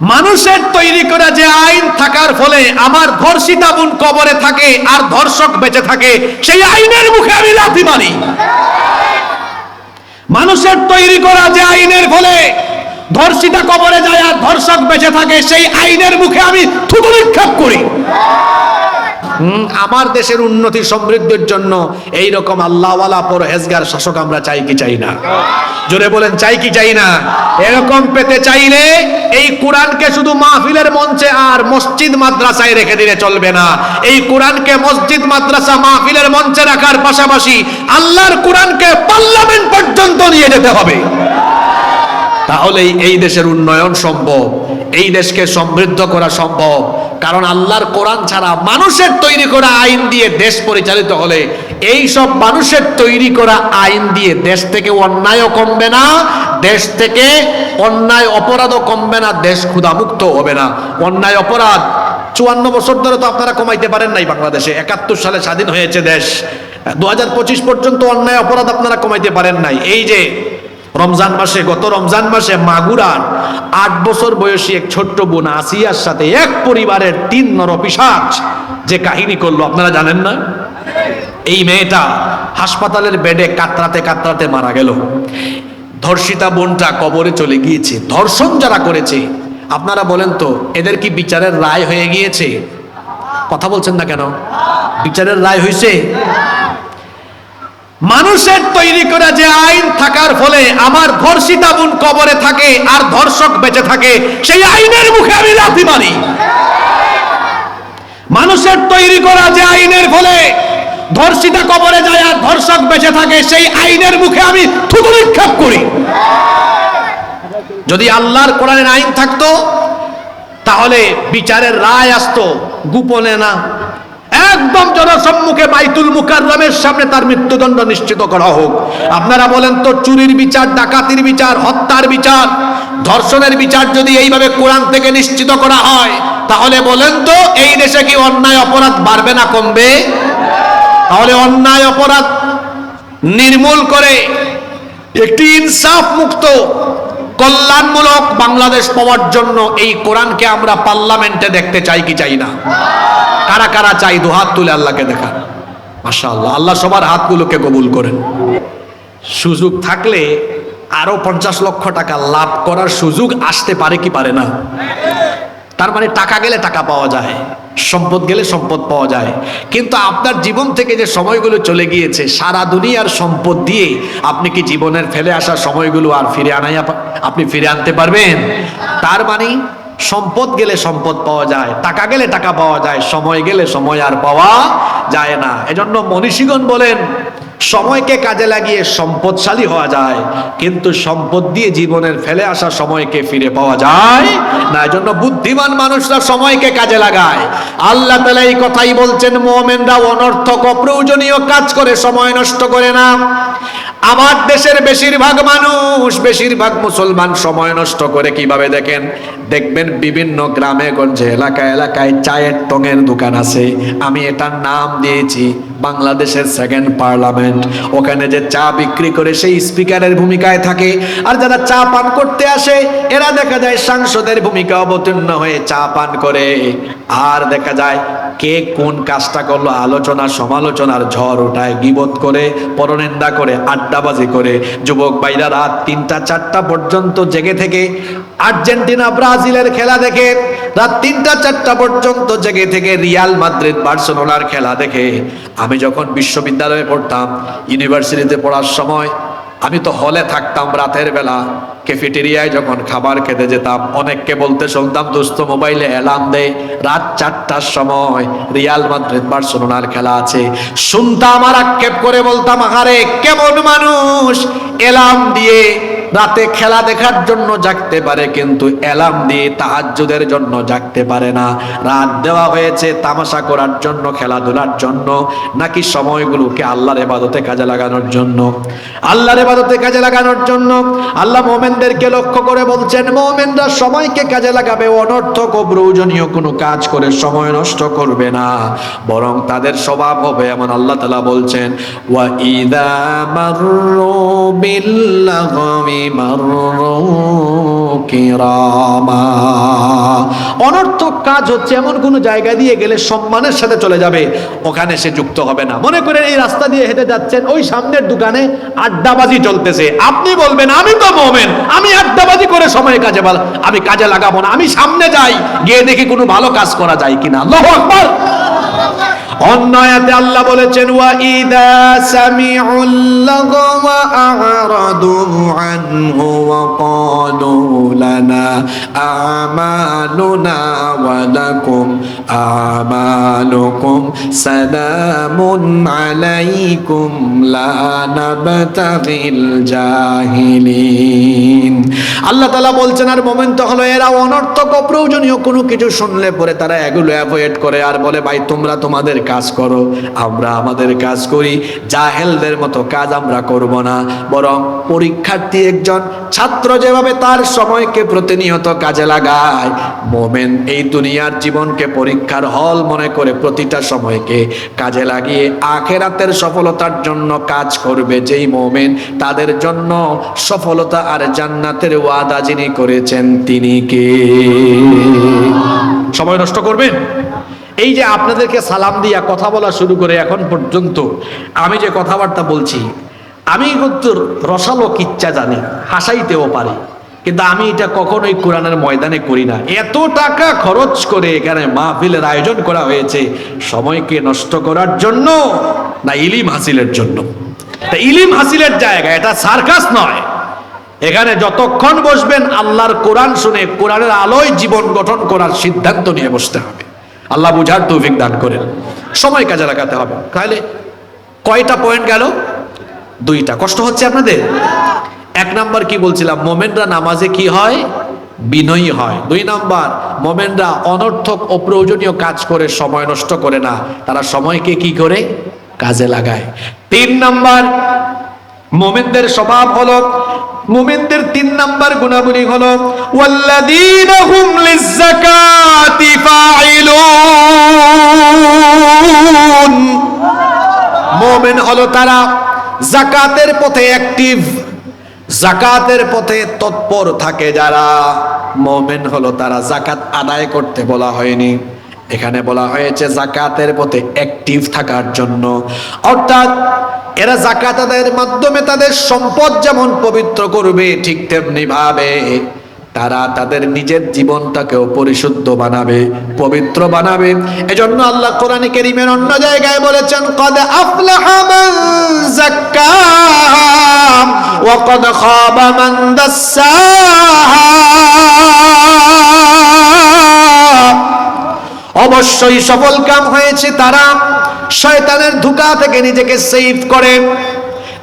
মানুষের তৈরি করা যে আইন থাকার ফলে আমার ধর্ষিতা বোন কবরে থাকে আর ধর্ষক বেঁচে থাকে, সেই আইনের মুখে আমি লাথি মারি। মানুষের তৈরি করা যে আইনের ফলে ধর্ষিতা কবরে যায় আর ধর্ষক বেঁচে থাকে, সেই আইনের মুখে আমি থুতু নিক্ষেপ করি। আমার দেশের উন্নতি সমৃদ্ধির জন্য এই রকম আল্লাহওয়ালা পরহেজগার শাসক আমরা চাই কি চাই না? জোরে বলেন, চাই কি চাই না? এরকম পেতে চাইলে এই কোরআনকে শুধু মাহফিলের মঞ্চে আর মসজিদ মাদ্রাসায় রেখে দিলে চলবে না। এই কোরআনকে মসজিদ, মাদ্রাসা, মাহফিলের মঞ্চে রাখার পাশাপাশি আল্লাহর কোরআনকে পার্লামেন্ট পর্যন্ত নিয়ে যেতে হবে। তাহলেই এই দেশের উন্নয়ন সম্ভব। এই দেশকে সমৃদ্ধ করা সম্ভব। কারণ আল্লাহর কোরআন ছাড়া মানুষের তৈরি করা আইন দিয়ে দেশ পরিচালিত হলে এই সব মানুষের তৈরি করা আইন দিয়ে দেশ থেকে অন্যায়ও কমবে না, দেশ থেকে অন্যায় অপরাধও কমবে না, দেশ ক্ষুধামুক্ত হবে না। অন্যায় অপরাধ, চুয়ান্ন বছর ধরে তো আপনারা কমাইতে পারেন নাই বাংলাদেশে। একাত্তর সালে স্বাধীন হয়েছে দেশ। দু হাজার পঁচিশ পর্যন্ত অন্যায় অপরাধ আপনারা কমাইতে পারেন নাই। এই যে রমজান মাসে, গত রমজান মাসে মাগুরার আট বছর বয়সী এক ছোট্ট বোন আসিয়ার সাথে এক পরিবারের তিন নরপিসাচ যে কাহিনী করল, আপনারা জানেন না? এই মেয়েটা হাসপাতালের বেডে কাতরাতে কাতরাতে মারা গেল। ধর্ষিতা বোনটা কবরে চলে গিয়েছে। ধর্ষণ যারা করেছে, আপনারা বলেন তো, এদের কি বিচারের রায় হয়ে গিয়েছে? কথা বলছেন না কেন? বিচারের রায় হয়েছে মানুষের তৈরি করা যে আইন থাকার ফলে আমার ধর্ষিতা বোন কবরে থাকে আর ধর্ষক বেঁচে থাকে, সেই আইনের মুখে আমি লাথি মারি। মানুষের তৈরি করা যে আইনের ফলে ধর্ষিতা কবরে যায় আর ধর্ষক বেঁচে থাকে, সেই আইনের মুখে আমি থুতু নিক্ষেপ করি। যদি আল্লাহর কোরআনের আইন থাকতো, তাহলে বিচারের রায় আসতো, গোপনে না। একদম জনসম্মুখে বাইতুল মুকাররমের সামনে তার মৃত্যুদণ্ড নিশ্চিত করা হোক। আপনারা বলেন তো, চুরির বিচার, ডাকাতির বিচার, হত্যার বিচার, ধর্ষণের বিচার যদি এইভাবে কোরআন থেকে নিশ্চিত করা হয়, তাহলে বলেন তো, এই দেশে কি অন্যায় অপরাধ বাড়বে না কমবে? তাহলে অন্যায় অপরাধ নির্মূল করে একটি ইনসাফ মুক্ত কল্যাণমূলক বাংলাদেশ পাওয়ার জন্য এই কোরআনকে আমরা পার্লামেন্টে দেখতে চাই কি চাই না? কারা কারা চাই? দু হাত তুলে আল্লাহকে দেখান। মাসা আল্লাহ আল্লাহ সবার হাতগুলোকে কবুল করেন। সুযোগ থাকলে আরও পঞ্চাশ লক্ষ টাকা লাভ করার সুযোগ আসতে পারে কি পারে না? তার মানে টাকা গেলে টাকা পাওয়া যায়, সম্পদ গেলে সম্পদ পাওয়া যায়। কিন্তু আপনার জীবন থেকে যে সময়গুলো চলে গিয়েছে, সারা দুনিয়ার সম্পদ দিয়ে আপনি কি জীবনের ফেলে আসা সময়গুলো আর ফিরে আনাই আপনি ফিরে আনতে পারবেন? তার মানে সম্পদ গেলে সম্পদ পাওয়া যায়, টাকা গেলে টাকা পাওয়া যায়, সময় গেলে সময় আর পাওয়া যায় না। এজন্য মনীষীগণ বলেন সময়কে কাজে লাগিয়ে সম্পদশালী হওয়া যায়, কিন্তু সম্পদ দিয়ে জীবনের ফেলে আসা সময়কে ফিরে পাওয়া যায় না। এজন্য বুদ্ধিমান মানুষরা সময়কে কাজে লাগায়। আল্লাহ তালা এই কথাই বলছেন, মোমেনরা অনর্থক, অপ্রয়োজনীয় কাজ করে সময় নষ্ট করে না। আমার দেশের বেশিরভাগ মানুষ, বেশিরভাগ মুসলমান সময় নষ্ট করে কীভাবে দেখেন? দেখবেন বিভিন্ন গ্রামে, গঞ্জে, এলাকায় এলাকায় চায়ের টঙের দোকান আছে। আমি এটার নাম দিয়েছি। বাংলাদেশের সেকেন্ড পার্লামেন্ট ওখানে যে চা বিক্রি করে সেই স্পিকারের ভূমিকায় থাকে। আর যারা চা পান করতে আসে, এরা দেখা যায় সাংসদের ভূমিকা অবতীর্ণ হয়ে চা পান করে। আর দেখা যায় কে কোন কাজটা করল, আলোচনা, সমালোচনার ঝড় ওঠায় গিবত করে, পরনিন্দা করে, আড্ডাবাজি করে। যুবক ভাইরা রাত তিনটা, চারটা পর্যন্ত জেগে থেকে আর্জেন্টিনা, ব্রাজিলের খেলা দেখে। রাত তিনটা, চারটা পর্যন্ত জেগে থেকে রিয়াল মাদ্রিদ, বার্সেলোনার খেলা দেখে। আমি যখন বিশ্ববিদ্যালয়ে পড়তাম ইউনিভার্সিটিতে পড়ার সময় আমি তো হলে থাকতাম রাতের বেলা। ক্যাফেটেরিয়ায় যখন খাবার খেতে যেতাম, অনেককে বলতে শুনতাম, দোস্ত মোবাইলে অ্যালার্ম দেয় রাত চারটার সময় রিয়াল মাদ্রিদ বার্সেলোনার খেলা আছে। শুনতাম আর আক্ষেপ করে বলতাম আরে কেমন মানুষ? অ্যালার্ম দিয়ে রাতে খেলা দেখার জন্য জাগতে পারে, কিন্তু অ্যালার্ম দিয়ে তাহাজ্জুদের জন্য জাগতে পারে না। রাত দেওয়া হয়েছে, তামাশা করার জন্য, খেলাধুলার জন্য, নাকি সময়গুলোকে আল্লাহর এবাদতে কাজে লাগানোর জন্য? আল্লাহর এবাদতে কাজে লাগানোর জন্য। আল্লাহ মোমেনদেরকে লক্ষ্য করে বলছেন, মোমেনরা সময়কে কাজে লাগাবে, অনর্থক ও প্রয়োজনীয় কোনো কাজ করে সময় নষ্ট করবে না। বরং তাদের স্বভাব হবে এমন আল্লাহ তালা বলছেন, ওয়া ইদা মাররু বিল্লাগমি مروا كراما অনর্থক কাজ হচ্ছে এমন কোন জায়গা দিয়ে গেলে সম্মানের সাথে চলে যাবে ওখানে সে যুক্ত হবে না মনে করেন এই রাস্তা দিয়ে হেঁটে যাচ্ছেন ওই সামনের দোকানে আড্ডাবাজি চলতেছে আপনি বলবেন আমি তো মোমেন আমি আড্ডাবাজি করে সময় কাজে বল আমি কাজে লাগাবো না আমি সামনে যাই গিয়ে দেখি কোনো ভালো কাজ করা যায় কিনা আল্লাহু আকবার অন্য আয়াতে আল্লাহ বলেছেন, ওয়া ইদা সামিউল লাগওয়া আ'রাদু আনহু ওয়া ক্বালু লানা আমালুনা ওয়া লাকুম আমালুকুম সালামুন আলাইকুম লা নাবতাগিল জাহিলিন. আল্লাহ তাআলা বলছেন, আর মোমেন্ট হলো এরা অনর্থক অপ্রয়োজনীয় কোনো কিছু শুনলে পরে তারা এগুলো অ্যাভয়েড করে আর বলে, ভাই, তোমরা তোমাদের কাজ করো, আমরা আমাদের কাজ করি, জাহেলদের মতো কাজ আমরা করব না। বরং পরীক্ষার্থী একজন ছাত্র যেভাবে তার সময়কে প্রতিনিয়ত কাজে লাগায়, মোমেন এই দুনিয়ার জীবনকে পরীক্ষার হল মনে করে প্রতিটা সময়কে কাজে লাগিয়ে আখেরাতের সফলতার জন্য কাজ করবে যেই মোমেন। তাদের জন্য সফলতা আর জান্নাতের ওয়াদা যিনি করেছেন তিনি কে? সময় নষ্ট করবেন? এই যে আপনাদেরকে সালাম দিয়া কথা বলা শুরু করে এখন পর্যন্ত, আমি যে কথাবার্তা বলছি, আমি কিন্তু রসালো কিচ্ছা জানি, হাসাইতেও পারি, কিন্তু আমি এটা কখনোই কোরআনের ময়দানে করি না। এত টাকা খরচ করে এখানে মাহফিলের আয়োজন করা হয়েছে, সময়কে নষ্ট করার জন্য না ইলিম হাসিলের জন্য? তা ইলিম হাসিলের জায়গা, এটা সার্কাস নয়। এখানে যতক্ষণ বসবেন, আল্লাহর কোরআন শুনে, কোরআনের আলোয় জীবন গঠন করার সিদ্ধান্ত নিয়ে বসতে হবে। আল্লাহ বুঝার তৌফিক দান করেন। সময় কাজে লাগাতে হবে। তাহলে কয়টা পয়েন্ট গেল? দুইটা। কষ্ট হচ্ছে আপনাদের? এক নাম্বার কি বলছিলাম? মোমেনরা নামাজে কি হয়? বিনয়ী হয়। দুই নাম্বার, মোমেনরা অনর্থক অপ্রয়োজনীয় কাজ করে, সময় নষ্ট করে না। তারা সময়কে কি করে? কাজে লাগায়। তিন নাম্বার মোমেনদের স্বভাব হলো, মোমেনদের তিন নাম্বার গুণাবলী হলো, ওয়াল্লাযীনা হুম লিয-যাকাতি ফাইলুন মোমেন হলো তারা জাকাতের পথে অ্যাক্টিভ জাকাতের পথে তৎপর থাকে যারা। মোমেন হলো তারা জাকাত আদায় করতে বলা হয়নি। এখানে বলা হয়েছে জাকাতের পথে অ্যাক্টিভ থাকার জন্য। অর্থাৎ এরা জাকাত আদায়ের মাধ্যমে তাদের সম্পদ যেমন পবিত্র করবে, ঠিক তেমনি ভাবে তারা তাদের নিজের জীবনটাকেও পরিশুদ্ধ বানাবে, পবিত্র বানাবে। এজন্য আল্লাহ কোরআনে কেরিমের অন্য জায়গায় বলেছেন, কদ আফলাহা মান যাক্কাহা ওয়া কদ খাবা মান অবশ্যই সফল কাম হয়েছে তারা। শয়তানের ধোঁকা থেকে নিজেকে সেভ করে।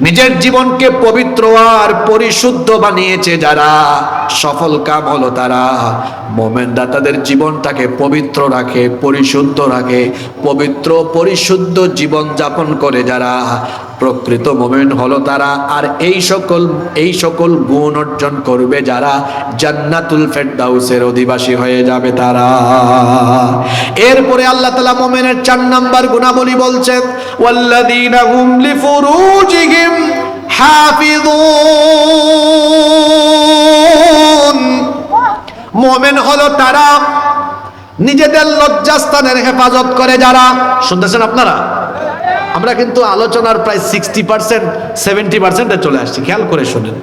নিজের জীবনকে পবিত্র আর পরিশুদ্ধ বানিয়েছে যারা, সফল কাম হলো তারা। মোমেনরা তাদের জীবনটাকে পবিত্র রাখে, পরিশুদ্ধ রাখে, পবিত্র, পরিশুদ্ধ জীবন যাপন করে যারা। প্রকৃত মোমেন হলো তারা, আর এই সকল এই সকল গুণ অর্জন করবে যারা জান্নাতুল ফেরদাউসের অধিবাসী হয়ে যাবে তারা। এরপরে আল্লাহ তাআলা মোমেনের চার নাম্বার গুণাবলী বলছেন, ওয়াল্লাযীনা হুম লিফুরুজিহিম হাফিজুন মোমেন হলো তারা নিজেদের লজ্জাস্থানের হেফাজত করে যারা। শুনতেছেন আপনারা? আমরা কিন্তু আলোচনার প্রায় সিক্সটি পার্সেন্ট সেভেন্টি পার্সেন্টে চলে আসছি। খেয়াল করে শুনেন।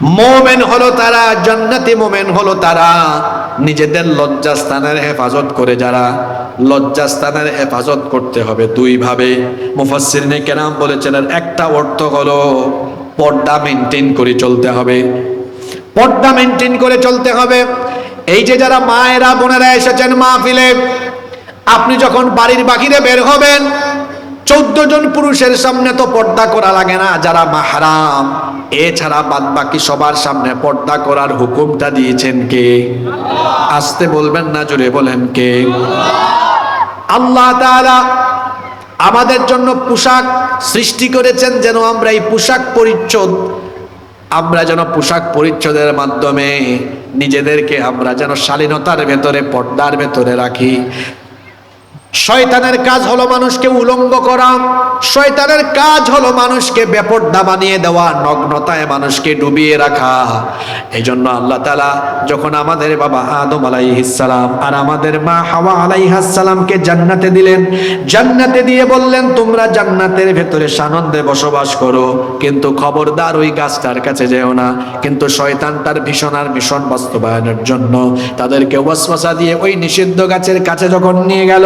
মোমেন হলো তারা, জান্নাতি মোমেন হলো তারা। নিজেদের লজ্জাস্থানের হেফাজত করে যারা লজ্জাস্থানের হেফাজত করতে হবে দুই ভাবে মুফাসসিরিনে কেরাম বলেছেন একটা অর্থ হলো পর্দা মেনটেন করে চলতে হবে। পর্দা মেনটেন করে চলতে হবে। এই যে যারা মায়েরা, বোনেরা এসেছেন মাহফিলে, আপনি যখন বাড়ির বাকিরে বের হবেন চোদ্দ জন পুরুষের সামনে তো পর্দা করা লাগে না, যারা মাহারাম। এছাড়া বাদ বাকি সবার সামনে পর্দা করার হুকুমটা দিয়েছেন কে? আসতে বলবেন না জুড়ে বলেন কে? আল্লাহ আমাদের জন্য পোশাক সৃষ্টি করেছেন যেন আমরা এই পোশাক পরিচ্ছদ, আমরা যেন পোশাক পরিচ্ছদের মাধ্যমে নিজেদেরকে আমরা যেন শালীনতার ভেতরে, পর্দার ভেতরে রাখি। শয়তানের কাজ হলো মানুষকে উলঙ্গ করা, শয়তানের কাজ হলো মানুষকে বেপর্দা বানিয়ে দেওয়া, নগ্নতায় মানুষকে ডুবিয়ে রাখা। এই জন্য আল্লাহ তালা যখন আমাদের বাবা আদম আলাইহিসালাম আর আমাদের মা হাওয়া আলাইহাসালামকে জান্নাতে দিলেন, জান্নাতে দিয়ে বললেন, তোমরা জান্নাতের ভেতরে সানন্দে বসবাস করো, কিন্তু খবরদার ওই গাছটার কাছে যেও না। কিন্তু শয়তান তার ভীষণ আর ভীষণ বাস্তবায়নের জন্য তাদেরকে ওয়াসওয়াসা দিয়ে ওই নিষিদ্ধ গাছের কাছে যখন নিয়ে গেল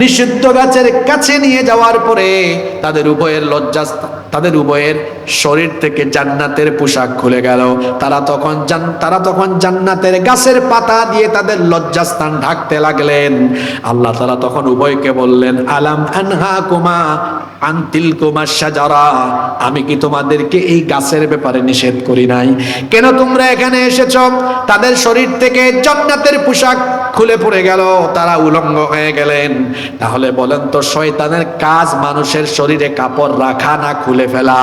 নিষিদ্ধ গাছের কাছে নিয়ে যাওয়ার পরে তাদের উভয়ের লজ্জা, তাদের উভয়ের শরীর থেকে জান্নাতের পোশাক খুলে গেল। তারা তখন তারা তখন জান্নাতের গাছের পাতা দিয়ে তাদের লজ্জাস্থান ঢাকতে লাগলেন। আল্লাহ তারা তখন উভয়কে বললেন, আলাম আনহা কুমা আন্তিল কুমার সাজারা আমি কি তোমাদেরকে এই গাছের ব্যাপারে নিষেধ করি নাই? কেন তোমরা এখানে এসেছ? তাদের শরীর থেকে জান্নাতের পোশাক খুলে পড়ে গেল, তারা উলঙ্গ হয়ে গেলেন। তাহলে বলেন তো, শয়তানের কাজ মানুষের শরীরে কাপড় রাখা না খুলে ফেলা?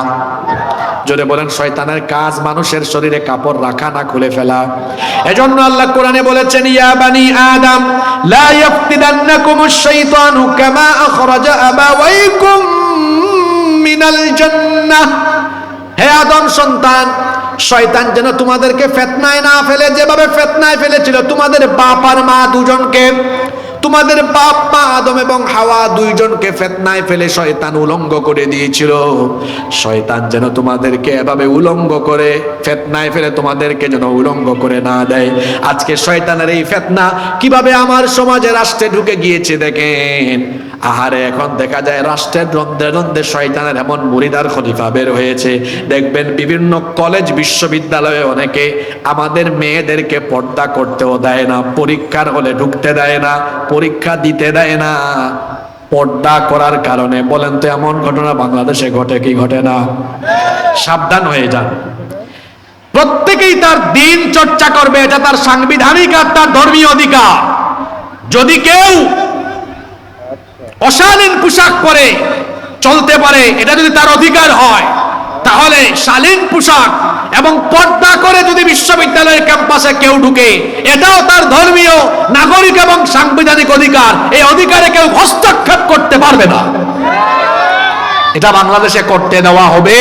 জোরে বলেন, শয়তানের কাজ মানুষের শরীরে কাপড় রাখা না খুলে ফেলা? এজন্য আল্লাহ কোরআনে বলেছেন, ইয়া বানি আদম, লা ইয়াফতিদান্নাকুমুশ শাইতানু কামা আখরাজা আবাওয়াইকুম মিনাল জান্নাহ। হে আদম সন্তান শয়তান যেন তোমাদেরকে ফেতনায় না ফেলে, যেভাবে ফেতনায় ফেলেছিল, তোমাদের বাপ আর মা দুজনকে, তোমাদের বাপ মা আদম এবং হাওয়া দুইজনকে ফেতনায় ফেলে শয়তান উলঙ্গ করে দিয়েছিল। শয়তান যেন তোমাদেরকে এভাবে উলঙ্গ করে, ফেতনায় ফেলে তোমাদেরকে যেন উলঙ্গ করে না দেয়। আজকে শয়তানের এই ফেতনা কীভাবে আমার সমাজে রাষ্ট্রে ঢুকে গিয়েছে দেখেন। আহারে, এখন দেখা যায় রাষ্ট্রের দ্বন্দ্বে দ্বন্দ্বে শয়তানের এমন মুরিদার খলিফা বের হয়েছে। দেখবেন বিভিন্ন কলেজ বিশ্ববিদ্যালয়ে অনেকে আমাদের মেয়েদেরকে পর্দা করতেও দেয় না, পরীক্ষার হলে ঢুকতে দেয় না, পরীক্ষা দিতে দেয় না। পর্দা করার কারণে, বলেন তো এমন ঘটনা বাংলাদেশে ঘটে কি ঘটে না? সাবধান হয়ে যান। প্রত্যেকেই তার দিন চর্চা করবে, এটা তার সাংবিধানিক আর তার ধর্মীয় অধিকার। যদি কেউ অশালীন পোশাক পরে চলতে পারে, এটা যদি তার অধিকার হয়, তাহলে শালীন পোশাক এবং পর্দা করে যদি বিশ্ববিদ্যালয়ের ক্যাম্পাসে কেউ ঢুকে, এটাও তার ধর্মীয়, নাগরিক এবং সাংবিধানিক অধিকার। এই অধিকারে কেউ হস্তক্ষেপ করতে পারবে না। এটা বাংলাদেশে করতে দেওয়া হবে।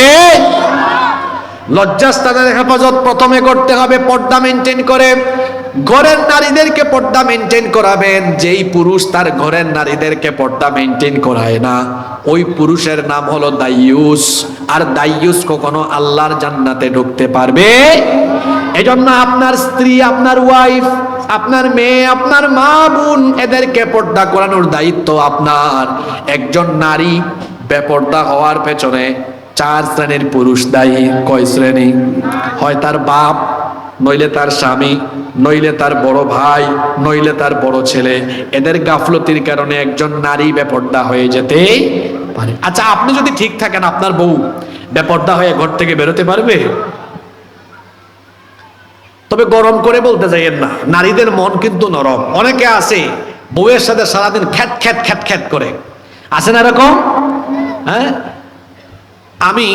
লজ্জাস্থানের হেফাজত প্রথমে করতে হবে, পর্দা মেনটেন করে। ঘরের নারীদেরকে পর্দা মেনটেন করাবেন, যেই পুরুষ তার ঘরের নারীদেরকে পর্দা মেনটেন করায় না, ওই পুরুষের নাম হলো দাইয়ুস। আর দাইয়ুস কখনো আল্লাহর জান্নাতে ঢুকতে পারবে? এজন্য আপনার স্ত্রী, আপনার ওয়াইফ আপনার মেয়ে, আপনার মা বোন, এদেরকে পর্দা করানোর দায়িত্ব আপনার। একজন নারী বেপর্দা হওয়ার পেছনে চার শ্রেণির পুরুষ দায়ী। কয় শ্রেণি? হয় তার বাপ নইলে তার স্বামী, নইলে তার বড় ভাই, নইলে তার বড় ছেলে, এদের গাফলতির কারণে একজন নারী বেপর্দা হয়ে যেতে পারে। আচ্ছা আপনি যদি ঠিক থাকেন, আপনার বউ বেপর্দা হয়ে ঘর থেকে বেরোতে পারবে? তবে গরম করে বলতে যাইয়েন না, নারীদের মন কিন্তু নরম। অনেকে আছে, বউয়ের সাথে সারাদিন খ্যাট খ্যাট খ্যাট খ্যাট করে। আছে না এরকম? হ্যাঁ? আমি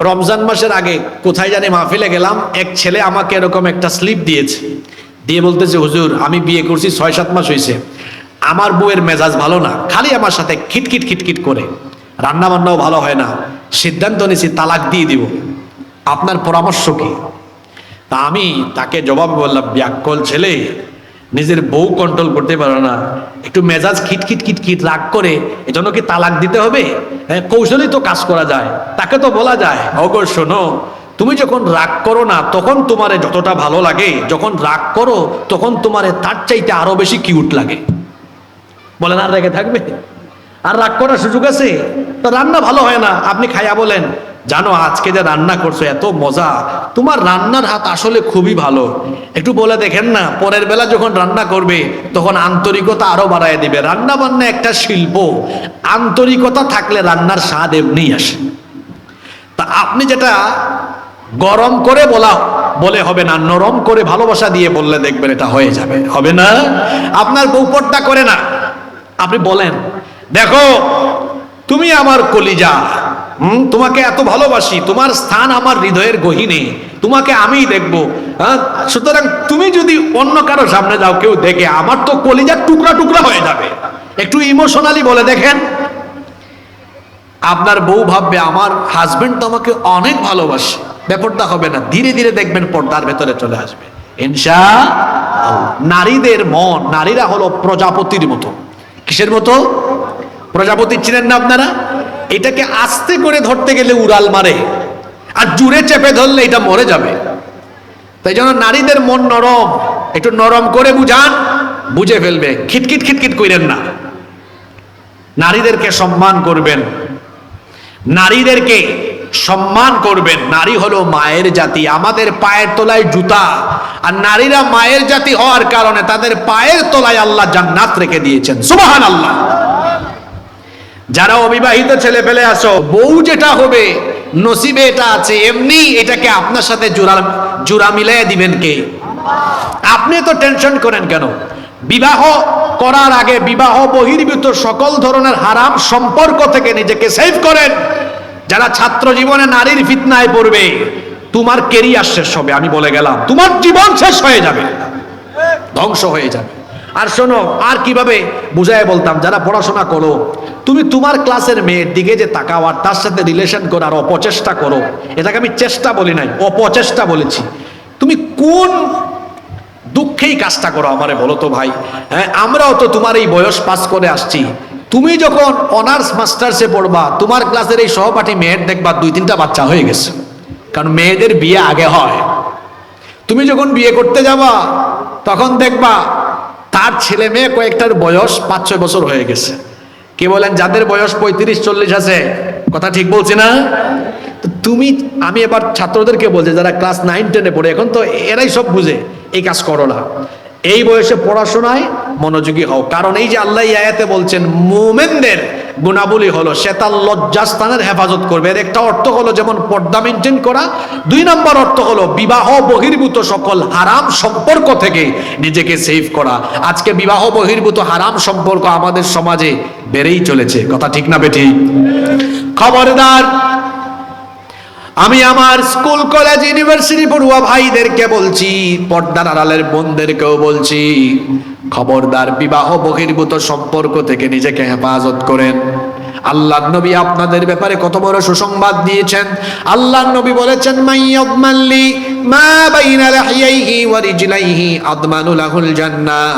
রমজান মাসের আগে কোথায় জানি মাহফিলে গেলাম, এক ছেলে আমাকে এরকম একটা স্লিপ দিয়েছে। দিয়ে বলতেছে, হুজুর, আমি বিয়ে করছি ছয় সাত মাস হয়েছে আমার বউয়ের মেজাজ ভালো না, খালি আমার সাথে খিটখিট খিটখিট করে। রান্না বান্নাও ভালো হয় না, সিদ্ধান্ত নিয়েছি তালাক দিয়ে দিব। আপনার পরামর্শ কি? তা আমি তাকে জবাব বললাম ব্যাককল ছেলে নিজের বউ কন্ট্রোল করতে পারো না। একটু মেজাজ খিটখিট খিটখিট রাগ করে, এজন্য কি তালাক দিতে হবে? হ্যাঁ কৌশলেই তো কাজ করা যায়, তাকে তো বলা যায়। অগর শোনো, তুমি যখন রাগ করো না, তখন তোমারে যতটা ভালো লাগে, যখন রাগ করো, তখন তোমারে তার চাইতে আরও বেশি কিউট লাগে। বলেন, আর রেগে থাকবে? আর রাগ করার সুযোগ আছে? তো রান্না ভালো হয় না, আপনি খাইয়া বলেন। জানো, আজকে যে রান্না করছ, এত মজা। তোমার রান্নার হাত আসলে খুবই ভালো। একটু বলে দেখেন না, পরের বেলা যখন রান্না করবে, তখন আন্তরিকতা আরও বাড়ায় দিবে। রান্না বান্না একটা শিল্প। আন্তরিকতা থাকলে রান্নার স্বাদ এমনি আসে। তা আপনি যেটা গরম করে বলা, বলে হবে না, নরম করে ভালোবাসা দিয়ে বললে দেখবেন এটা হয়ে যাবে। হবে না? আপনার বউ পর্দা করে না। আপনি বলেন, দেখো, তুমি আমার কলিজা হুম? তোমাকে এত ভালোবাসি, তোমার স্থান আমার হৃদয়ের গহিনে, তোমাকে আমিই দেখব। হ্যাঁ সুতরাং তুমি যদি অন্য কারও সামনে যাও, কেউ দেখে, আমার তো কলিজার টুকরা টুকরা হয়ে যাবে। একটু ইমোশনালি বলে দেখেন। আপনার বউ ভাববে, আমার হাজবেন্ড তো আমাকে অনেক ভালোবাসে। ব্যাপারটা হবে না, ধীরে ধীরে দেখবেন পর্দার ভেতরে চলে আসবে। ইনশা নারীদের মন, নারীরা হলো প্রজাপতির মতো। কিসের মতো? প্রজাপতি ছিলেন না আপনারা? এটাকে আস্তে করে ধরতে গেলে উড়াল মারে, আর জুড়ে চেপে ধরলে এটা মরে যাবে। তাই জন্য নারীদের মন নরম, একটু নরম করে বুঝান, বুঝে ফেলবে, খিটখিট খিটখিট কইরেন না। নারীদেরকে সম্মান করবেন, নারীদেরকে সম্মান করবেন। নারী হলো মায়ের জাতি, আমাদের পায়ের তলায় জুতা, আর নারীরা মায়ের জাতি হওয়ার কারণে তাদের পায়ের তলায় আল্লাহ জান্নাত রেখে দিয়েছেন। সুবহান আল্লাহ যারা অবিবাহিত ছেলে ফেলে আসো বউ যেটা হবে, নসিবে এটা আছে। এমনি এটাকে আপনার সাথে জোড়া জোড়া মিলাই দিবেন কে? আপনি তো টেনশন করেন কেন? বিবাহ করার আগে বিবাহ বহির্ভূত সকল ধরনের হারাম সম্পর্ক থেকে নিজেকে সেভ করেন। যারা ছাত্র জীবনে নারীর ফিতনায় পড়বে, তোমার কেরিয়ার শেষ হবে, আমি বলে গেলাম। তোমার জীবন শেষ হয়ে যাবে। ধ্বংস হয়ে যাবে। আর শোনো, আর কীভাবে বুঝায় বলতাম, যারা পড়াশোনা করো তুমি তোমার ক্লাসের মেয়ের দিকে যে তাকাও আর তার সাথে রিলেশন করার অপচেষ্টা করো, এটাকে আমি চেষ্টা বলি নাই, অপচেষ্টা বলেছি। তুমি কোন দুঃখেই কাজটা করো আমারে বলো তো ভাই। হ্যাঁ আমরাও তো তোমার এই বয়স পাস করে আসছি। তুমি যখন অনার্স মাস্টার্সে পড়বা, তোমার ক্লাসের এই সহপাঠী মেয়ের দেখবা দুই তিনটা বাচ্চা হয়ে গেছে। কারণ মেয়েদের বিয়ে আগে হয়। তুমি যখন বিয়ে করতে যাবা, তখন দেখবা তার ছেলে মেয়ে কয়েকটার বয়স পাঁচ ছয় বছর হয়ে গেছে। কে বলেন, যাদের বয়স পঁয়ত্রিশ, চল্লিশ আছে, কথা ঠিক বলছি না? তুমি, আমি এবার ছাত্রদেরকে বলছি, যারা ক্লাস নাইন টেনে পড়ে, এখন তো এরাই সব বুঝে, এই কাজ করো না। এই বয়সে পড়াশোনায় মনোযোগী হও। কারণ এই যে আল্লাহ এই আয়াতে বলছেন, মোমেনদের গুণাবলী হলো সে তার লজ্জাস্থানের হেফাজত করবে। এর একটা অর্থ হলো যেমন পর্দা মেনটেন করা। দুই নম্বর অর্থ হলো বিবাহ বহির্ভূত সকল হারাম সম্পর্ক থেকে নিজেকে সেভ করা। আজকে বিবাহ বহির্ভূত হারাম সম্পর্ক আমাদের সমাজে বেড়েই চলেছে। কথা ঠিক না বেঠিক? খবরদার আমি আমার স্কুল, কলেজ, ইউনিভার্সিটি পড়ুয়া ভাইদেরকে বলছি পর্দার আড়ালের বোনদেরকেও বলছি, খবরদার বিবাহ বহির্ভূত সম্পর্ক থেকে নিজেকে হেফাজত করেন। আল্লাহ নবী আপনাদের ব্যাপারে কত বড় সুসংবাদ দিয়েছেন। আল্লাহ নবী বলেছেন মাইয়াদমাল্লি মা বাইনা লাহিয়াইহি ওয়া রিজলাইহি আদমানু লাহুল জান্নাহ।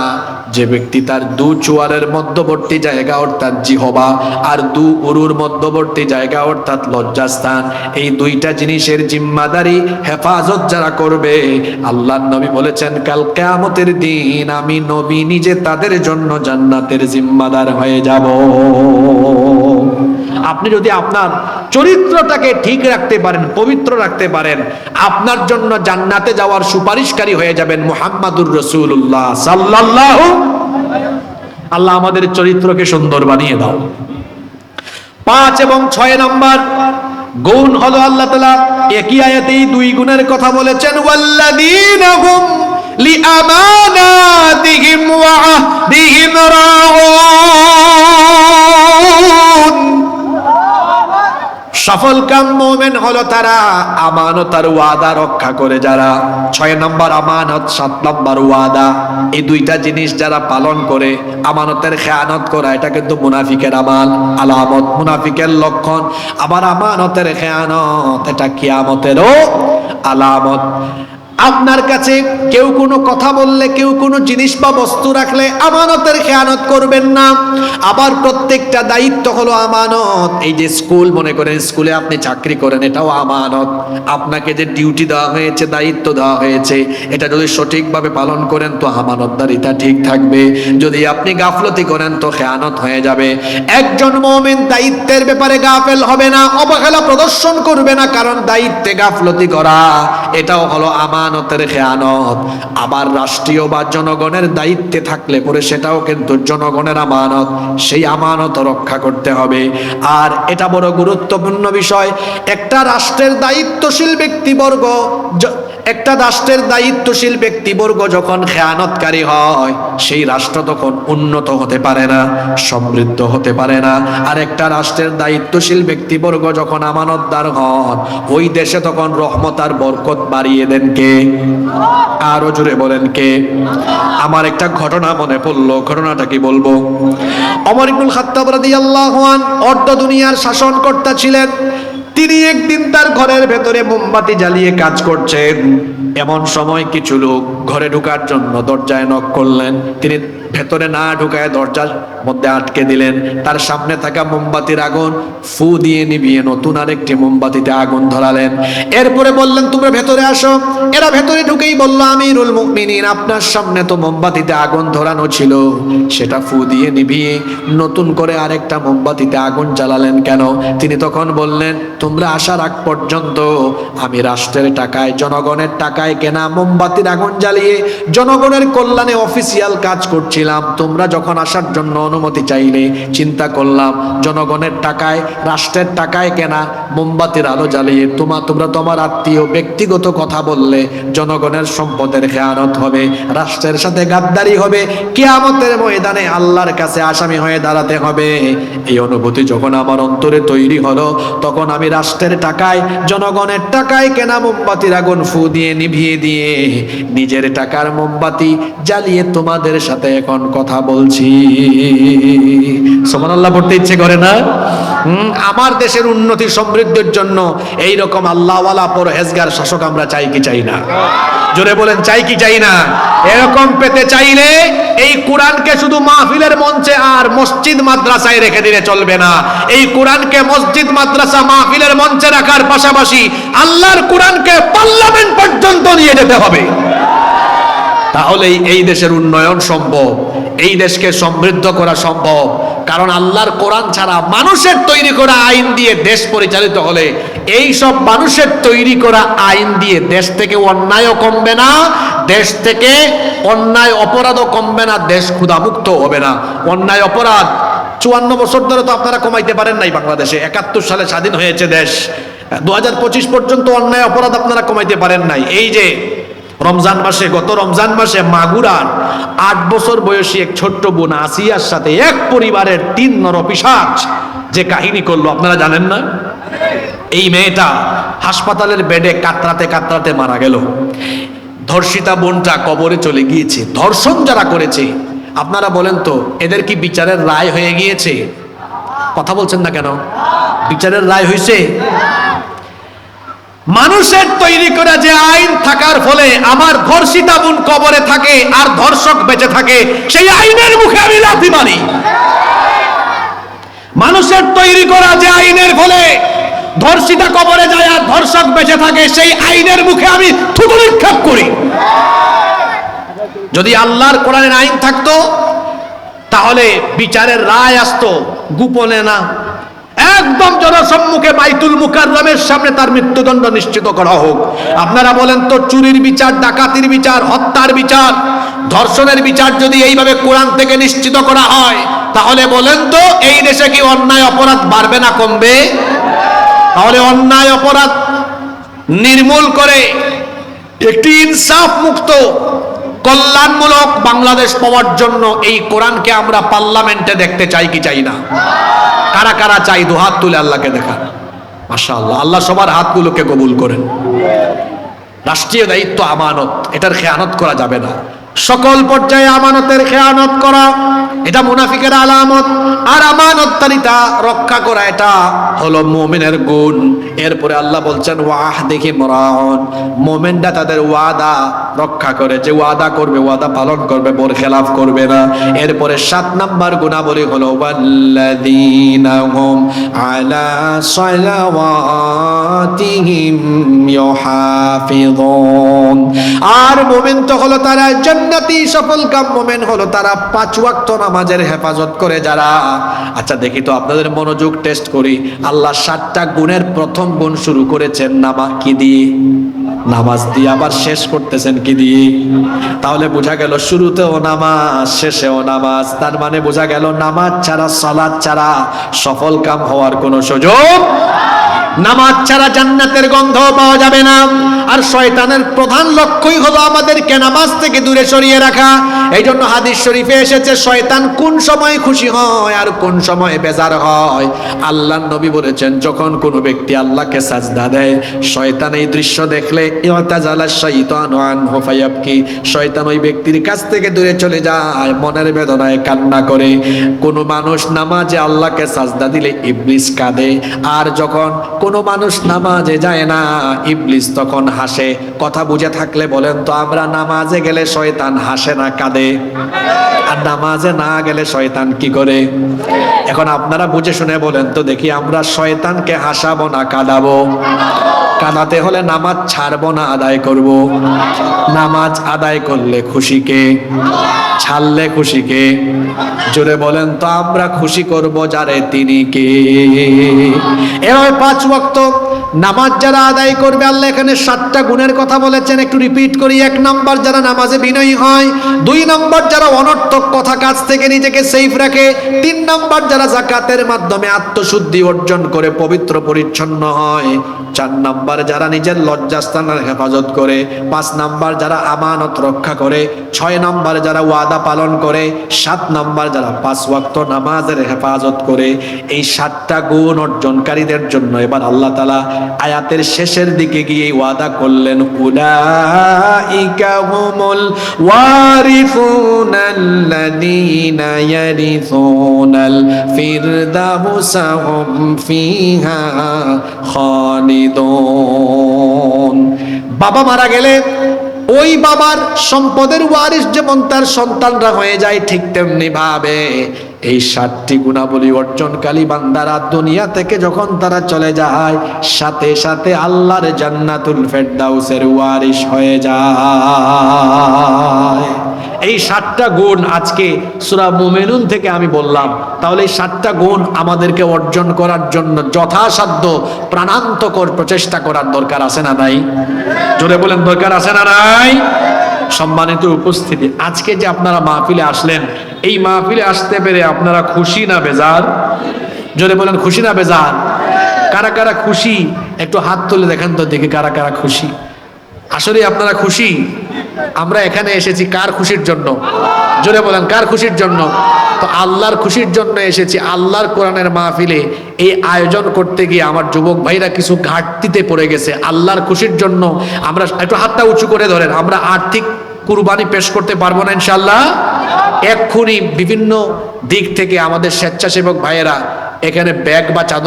যে ব্যক্তি তার দু চোয়ারের মধ্যবর্তী জায়গা, অর্থাৎ জিহবা, আর দু উরুর মধ্যবর্তী জায়গা, অর্থাৎ লজ্জাস্থান, এই দুইটা জিনিসের জিম্মাদারি, হেফাজত যারা করবে আল্লাহ নবী বলেছেন, কাল কেয়ামতের দিন আমি নবী নিজে তাদের জন্য জান্নাতের জিম্মাদার হয়ে যাব। আপনি যদি আপনার চরিত্রটাকে ঠিক রাখতে পারেন, পবিত্র রাখতে পারেন, আপনার জন্য জান্নাতে যাওয়ার সুপারিশকারী হয়ে যাবেন মুহাম্মাদুর রসুল্লাহ সাল্লাল্লাহু আল্লাহ আমাদের চরিত্রকে সুন্দর বানিয়ে দাও। পাঁচ এবং ছয় নম্বর, গুণ হলো আল্লাহ তালা একই আয়াতেই দুই গুণের কথা বলেছেন লিআমানাতিহিম ওয়া আহদিহিম রাউন সফল কাম মোমেন হলো তারা আমানত আর ওয়াদা রক্ষা করে যারা। ছয় নম্বর আমানত, সাত নম্বর ওয়াদা। এই দুইটা জিনিস যারা পালন করে, আমানতের খেয়ানত করা, এটা কিন্তু মুনাফিকের আমাল। আলামত, মুনাফিকের লক্ষণ। আবার আমানতের খেয়ানত, এটা কিয়ামতেরও আলামত। আপনার কাছে কেউ কোনো কথা বললে, কেউ কোনো জিনিস বা বস্তু রাখলে আমানতের খেয়ানত করবেন না। আবার প্রত্যেকটা দায়িত্ব হলো আমানত। এই যে স্কুল, মনে করেন স্কুলে আপনি চাকরি করেন, এটাও আমানত। আপনাকে যে ডিউটি দেওয়া হয়েছে, দায়িত্ব দেওয়া হয়েছে, এটা যদি সঠিকভাবে পালন করেন, তো আমানতদারিতা ঠিক থাকবে। যদি আপনি গাফলতি করেন, তো খেয়ানত হয়ে যাবে। একজন মোমেন দায়িত্বের ব্যাপারে গাফেল হবে না, অবহেলা প্রদর্শন করবে না, কারণ দায়িত্বে গাফলতি করা, এটাও হলো আমানতের খেয়ানত। আবার রাষ্ট্রীয় বা জনগণের দায়িত্বে থাকলে পরে সেটাও কিন্তু জনগণের আমানত। সেই আমানত রক্ষা করতে হবে। আর এটা বড় গুরুত্বপূর্ণ বিষয়, একটা রাষ্ট্রের দায়িত্বশীল ব্যক্তিবর্গ একটা রাষ্ট্রের দায়িত্বশীল ব্যক্তিবর্গ যখন খেয়ানতকারী হয়, সেই রাষ্ট্র তখন উন্নত হতে পারে না, সমৃদ্ধ হতে পারে না। আর একটা রাষ্ট্রের দায়িত্বশীল ব্যক্তিবর্গ যখন আমানতদার হন, ওই দেশে তখন রহমত আর বরকত বাড়িয়ে দেন কে? আরও জোরে বলেন কে? আমার একটা ঘটনা মনে পড়ল, ঘটনাটা কি বলব? অমর ইবনুল খাত্তাব রাদিয়াল্লাহু অর্ধ দুনিয়ার শাসনকর্তা ছিলেন। তিনি একদিন তার ঘরের ভেতরে মোমবাতি জ্বালিয়ে কাজ করছেন। এমন সময় কিছু লোক ঘরে ঢুকার জন্য দরজায় নক করলেন। তিনি ভেতরে না ঢুকায় দরজার মধ্যে আটকে দিলেন। তার সামনে থাকা মোমবাতির আগুন ফু দিয়ে নিভিয়ে নতুন আরেকটি মোমবাতিতে আগুন ধরালেন। এরপরে বললেন, তোমরা ভেতরে আসো। এরা ভেতরে ঢুকেই বলল, আমিরুল মুমিনিন, আপনার সামনে তো মোমবাতিতে আগুন ধরানো ছিল। সেটা ফু দিয়ে নিভিয়ে নতুন করে আরেকটা মোমবাতিতে আগুন জ্বালালেন কেন? তিনি তখন বললেন, তোমরা আসার আগ পর্যন্ত আমি রাষ্ট্রের টাকায়, জনগণের টাকায় কেনা মোমবাতির আগুন জ্বালিয়ে জনগণের কল্যাণে অফিসিয়াল কাজ করছিলাম। তোমরা যখন আসার জন্য অনুমতি চাইলে চিন্তা করলাম, জনগণের টাকায়, রাষ্ট্রের টাকায় কেনা মোমবাতির আলো জ্বালিয়ে তোমা তোমরা তোমার আত্মীয়, ব্যক্তিগত কথা বললে জনগণের সম্পদের খেয়ানত হবে, রাষ্ট্রের সাথে গাদ্দারি হবে, কিয়ামতের ময়দানে আল্লাহর কাছে আসামি হয়ে দাঁড়াতে হবে। এই অনুভূতি যখন আমার অন্তরে তৈরি হলো, তখন আমি রাষ্ট্রের টাকায়, জনগণের টাকায় কেনা মোমবাতির আগুন ফু দিয়ে নিভিয়ে দিয়ে নিজের টাকার মোমবাতি জ্বালিয়ে তোমাদের সাথে এখন কথা বলছি। সোমান আল্লাহ পড়তে ইচ্ছে করে না? আমার দেশের উন্নতি সমৃদ্ধির জন্য এই রকম আল্লাহওয়ালা পরহেজগার শাসক আমরা চাই কি চাই না? জোরে বলেন, চাই কি চাই না? এরকম পেতে চাইলে এই কোরআনকে শুধু মাহফিলের মঞ্চে আর মসজিদ মাদ্রাসায় রেখে দিলে চলবে না। এই কোরআনকে মসজিদ, মাদ্রাসা, মাহফিলের মঞ্চে রাখার পাশাপাশি আল্লাহর কোরআনকে পার্লামেন্ট পর্যন্ত নিয়ে যেতে হবে। তাহলেই এই দেশের উন্নয়ন সম্ভব, এই দেশকে সমৃদ্ধ করা সম্ভব। কারণ আল্লাহর কোরআন ছাড়া মানুষের তৈরি করা আইন দিয়ে দেশ পরিচালিত হলে এই সব মানুষের তৈরি করা আইন দিয়ে দেশ থেকে অন্যায়ও কমবে না, দেশ থেকে অন্যায় অপরাধও কমবে না, দেশ ক্ষুধামুক্ত হবে না। অন্যায় অপরাধ, চুয়ান্ন বছর ধরে তো আপনারা কমাইতে পারেন নাই বাংলাদেশে, একাত্তর সালে স্বাধীন হয়েছে দেশ। দু হাজার পঁচিশ পর্যন্ত অন্যায় অপরাধ আপনারা কমাইতে পারেন নাই। এই যে রমজান মাসে, গত রমজান মাসে মাগুরার আট বছর বয়সী এক ছোট্ট বোন আসিয়ার সাথে এক পরিবারের তিন নর নরপিসাচ যে কাহিনী করল, আপনারা জানেন না? এই মেয়েটা হাসপাতালের বেডে কাতরাতে কাতরাতে মারা গেল। ধর্ষিতা বোনটা কবরে চলে গিয়েছে। ধর্ষণ যারা করেছে, আপনারা বলেন তো, এদের কি বিচারের রায় হয়ে গিয়েছে? কথা বলছেন না কেন? বিচারের রায় হয়েছে মানুষের তৈরি করা যে আইন থাকার ফলে আমার ধর্ষিতা বোন কবরে থাকে আর ধর্ষক বেঁচে থাকে, সেই আইনের মুখে আমি লাথি মারি। মানুষের তৈরি করা যে আইনের ফলে ধর্ষিতা কবরে যায় আর ধর্ষক বেঁচে থাকে, সেই আইনের মুখে আমি থুতু নিক্ষেপ করি। যদি আল্লাহর কোরআনের আইন থাকতো, তাহলে বিচারের রায় আসতো, গোপনে না। একদম জনসম্মুখে বাইতুল মুকাররমের সামনে তার মৃত্যুদণ্ড নিশ্চিত করা হোক। আপনারা বলেন তো, চুরির বিচার, ডাকাতির বিচার, হত্যার বিচার, ধর্ষণের বিচার যদি এইভাবে কোরআন থেকে নিশ্চিত করা হয়, তাহলে বলেন তো, এই দেশে কি অন্যায় অপরাধ বাড়বে না কমবে? তাহলে অন্যায় অপরাধ নির্মূল করে একটি ইনসাফ মুক্ত কল্যাণমূলক বাংলাদেশ পাওয়ার জন্য এই কোরআনকে আমরা পার্লামেন্টে দেখতে চাই কি চাই না? কারা কারা চাই? দু হাত তুলে আল্লাহকে দেখা মাসা আল্লাহ আল্লাহ সবার হাতগুলোকে কবুল করেন। রাষ্ট্রীয় দায়িত্ব আমানত, এটার খেয়ানত করা যাবে না। সকল পর্যায়ে আমানতের খেয়ানত করা, এটা মুনাফিকের আলামত। আর আমানতকারিতা রক্ষা করা, এটা হলো মুমিনের গুণ। এরপরে আল্লাহ বলছেন, ওয়াহ, দেখি মরান। মোমেনটা তাদের ওয়াদা রক্ষা করে। যে ওয়াদা করবে, ওয়াদা পালন করবে, বোর খেলাফ করবে না। এরপরে সাত নাম্বার গুণাবলী হলো আর মুমিন তো হলো তারা জান্নাতি সফল কাম মুমিন হলো তারা পাঁচ ওয়াক্ত নামাজের হেফাজত করে যারা। আচ্ছা দেখি তো আপনাদের মনোযোগ টেস্ট করি। আল্লাহ সাতটা গুণের প্রথম গুণ শুরু করেছেন নামা কি দিয়ে? নামাজ দিয়ে আবার শেষ করতেছেন কি দিয়ে? তাহলে বোঝা গেল শুরুতেও নামাজ, শেষেও নামাজ। তার মানে বোঝা গেল নামাজ ছাড়া সালাদ ছাড়া সফল কাম হওয়ার কোনো সুযোগ নামাজ ছাড়া জান্নাতের গন্ধ পাওয়া যাবে না। আর শয়তানের প্রধান লক্ষ্যই হলো আমাদেরকে নামাজ থেকে দূরে সরিয়ে রাখা। এই জন্য হাদিস শরীফে এসেছে, শয়তান কোন সময় খুশি হয় আর কোন সময় বেজার হয়? আল্লাহ নবী বলেছেন, যখন কোনো ব্যক্তি আল্লাহকে সাজদা দেয়, শয়তান এই দৃশ্য দেখলে শয়তান ওই ব্যক্তির কাছ থেকে দূরে চলে যায়, মনের বেদনায় কান্না করে। কোনো মানুষ নামাজে আল্লাহকে সাজদা দিলে ইবলিস কাঁদে। আর যখন কোনো মানুষ নামাজে যায় না। ইবলিস তখন হাসে। কথা বুঝে থাকলে বলেন তো, আমরা নামাজে গেলে শয়তান হাসে না, কাঁদে। আর নামাজে না গেলে শয়তান কি করে? এখন আপনারা বুঝে শুনে বলেন তো, দেখি আমরা শয়তানকে হাসাবো না, কাঁদাবো? কাঁদাতে হলে নামাজ ছাড়বো না আদায় করব। নামাজ আদায় করলে খুশিকে ছাড়লে খুশিকে জোরে বলেন, তো আমরা খুশি করব যারে তিনি কে? এভাবে পাঁচ ওয়াক্ত নামাজ যারা আদায় করবে, আল্লাহ এখানে সাতটা গুণের কথা বলেছেন। একটু রিপিট করি, এক নাম্বার যারা নামাজে বিনয়ী হয়, দুই নাম্বার যারা অনর্থক কথা কাজ থেকে নিজেকে সেফ রাখে, তিন নাম্বার যারা জাকাতের মাধ্যমে আত্মশুদ্ধি অর্জন করে পবিত্র পরিচ্ছন্ন হয়, চার নাম্বার যারা নিজের লজ্জাস্থানের হেফাজত করে, পাঁচ নাম্বার যারা আমানত রক্ষা করে, ছয় নাম্বার যারা ওয়াদা পালন করে, সাত নাম্বার যারা পাঁচ ওয়াক্ত নামাজের হেফাজত করে, এই সাতটা গুণ অর্জনকারীদের জন্য এবার আল্লাহ তালা আয়াতের শেষের দিকে গিয়ে ওয়াদা করলেন, উলাইকা হুমুল হুম ফিহা খালিদুন। বাবা মারা গেলে ওই বাবার সম্পদের ওয়ারিস যেমন তার সন্তানরা হয়ে যায় ঠিক তেমনি ভাবে এই সাতটি গুণাবলী অর্জনকালী বান্দারা দুনিয়া থেকে যখন তারা চলে যায়, সাথে সাথে আল্লাহর জান্নাতুল ফেরদাউসের ওয়ারিস হয়ে যায়। এই সাতটা গুণ আজকে সূরা মুমিনুন থেকে আমি বললাম, তাহলে এই সাতটা গুণ আমাদেরকে অর্জন করার জন্য যথাসাধ্য প্রাণান্তকর প্রচেষ্টা করার দরকার আছে না নাই? জোরে বলেন, দরকার আছে না নাই? সম্মানিত উপস্থিতি, আজকে যে আপনারা মাহফিলে আসলেন, এই মাহফিলে আসতে পেরে আপনারা খুশি না বেজার? জোরে বলেন, খুশি না বেজার? কারা কারা খুশি? একটু হাত তুলে দেখেন তো দেখি কারা কারা খুশি। আসলে আপনারা খুশি? আমরা এখানে এসেছি কার খুশির জন্য? জোরে বলেন, কার খুশির জন্য? তো আল্লাহর খুশির জন্য এসেছি, আল্লাহর কোরআনের মাহফিলে এই আয়োজন করতে গিয়ে আমার যুবক ভাইরা কিছু ঘাটতিতে পড়ে গেছে। আল্লাহর খুশির জন্য আমরা একটু হাতটা উঁচু করে ধরেন, আমরা আর্থিক কুরবানি পেশ করতে পারব না ইনশাল্লাহ এক্ষুনি বিভিন্ন দিক থেকে আমাদের স্বেচ্ছাসেবক ভাইয়েরা এখানে ব্যাগ বা চাদর